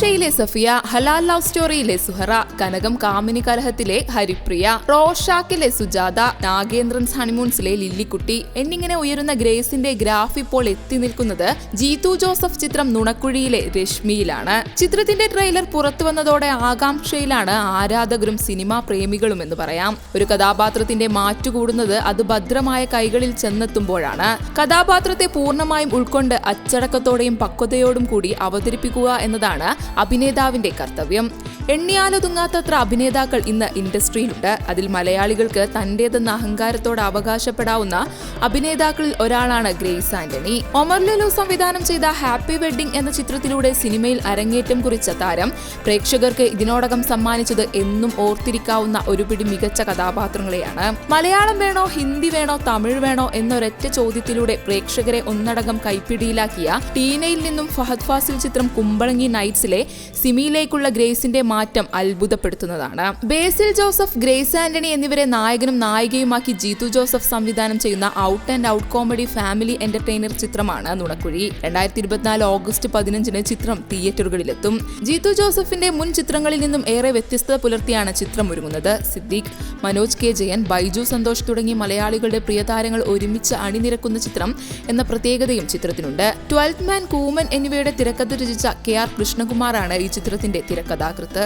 Oxi! ഖുഷിയിലെ Safiya Halal love സ്റ്റോറിയിലെ സുഹറ കനകം കാമിനി കലഹത്തിലെ ഹരിപ്രിയ റോഷാക്കിലെ സുജാത നാഗേന്ദ്രൻ ഹണിമൂൺസിലെ ലില്ലിക്കുട്ടി എന്നിങ്ങനെ ഉയരുന്ന ഗ്രേസിന്റെ ഗ്രാഫ് ഇപ്പോൾ എത്തി നിൽക്കുന്നത് ജീതു ജോസഫ് ചിത്രം നുണക്കുഴിയിലെ രശ്മിയിലാണ്. ചിത്രത്തിന്റെ ട്രെയിലർ പുറത്തു വന്നതോടെ ആകാംക്ഷയിലാണ് ആരാധകരും സിനിമാ പ്രേമികളും എന്ന് പറയാം. ഒരു കഥാപാത്രത്തിന്റെ മാറ്റുകൂടുന്നത് അത് ഭദ്രമായ കൈകളിൽ ചെന്നെത്തുമ്പോഴാണ്. കഥാപാത്രത്തെ പൂർണമായും ഉൾക്കൊണ്ട് അച്ചടക്കത്തോടെയും പക്വതയോടും കൂടി അവതരിപ്പിക്കുക എന്നതാണ് അഭിനേതാവിന്റെ കർത്തവ്യം. എണ്ണിയാലൊതുങ്ങാത്തത്ര അഭിനേതാക്കൾ ഇന്ന് ഇൻഡസ്ട്രിയിലുണ്ട്. അതിൽ മലയാളികൾക്ക് തന്റേതെന്ന അഹങ്കാരത്തോട് അവകാശപ്പെടാവുന്ന അഭിനേതാക്കളിൽ ഒരാളാണ് ഗ്രേസ് ആന്റണി ഒമർ ലുലു സംവിധാനം ചെയ്ത ഹാപ്പി വെഡ്ഡിംഗ് എന്ന ചിത്രത്തിലൂടെ സിനിമയിൽ അരങ്ങേറ്റം കുറിച്ച താരം പ്രേക്ഷകർക്ക് ഇതിനോടകം സമ്മാനിച്ചത് എന്നും ഓർത്തിരിക്കാവുന്ന ഒരുപിടി മികച്ച കഥാപാത്രങ്ങളെയാണ്. മലയാളം വേണോ ഹിന്ദി വേണോ തമിഴ് വേണോ എന്നൊരൊറ്റ ചോദ്യത്തിലൂടെ പ്രേക്ഷകരെ ഒന്നടങ്കം കൈപ്പിടിയിലാക്കിയ ടീനയിൽ നിന്നും ഫഹദ് ഫാസിൽ ചിത്രം കുമ്പളങ്ങി നൈറ്റ്സിലെ സിമിയിലേക്കുള്ള ഗ്രേസിന്റെ മാറ്റം അത്ഭുതപ്പെടുത്തുന്നതാണ്. ബേസിൽ ജോസഫ് ഗ്രേസ് ആന്റണി എന്നിവരെ നായകനും നായികയുമാക്കി ജീതു ജോസഫ് സംവിധാനം ചെയ്യുന്ന out and out comedy family entertainer ചിത്രമാണ് നുണക്കുഴി. രണ്ടായിരത്തി ഇരുപത്തിനാല് ഓഗസ്റ്റ് പതിനഞ്ചിന് ചിത്രം തിയേറ്ററുകളിലെത്തും. ജീതു ജോസഫിന്റെ മുൻ ചിത്രങ്ങളിൽ നിന്നും ഏറെ വ്യത്യസ്തത പുലർത്തിയാണ് ചിത്രം ഒരുങ്ങുന്നത്. സിദ്ദീഖ് മനോജ് കെ ജയൻ ബൈജു സന്തോഷ് തുടങ്ങി മലയാളികളുടെ പ്രിയതാരങ്ങൾ ഒരുമിച്ച് അണിനിരക്കുന്ന ചിത്രം എന്ന പ്രത്യേകതയും ചിത്രത്തിനുണ്ട്. ട്വൽത്ത് മാൻ കൂമൻ എന്നിവയുടെ തിരക്കഥ രചിച്ച കെ ആർ കൃഷ്ണകുമാറാണ് ഈ ചിത്രത്തിന്റെ തിരക്കഥാകൃത്ത്.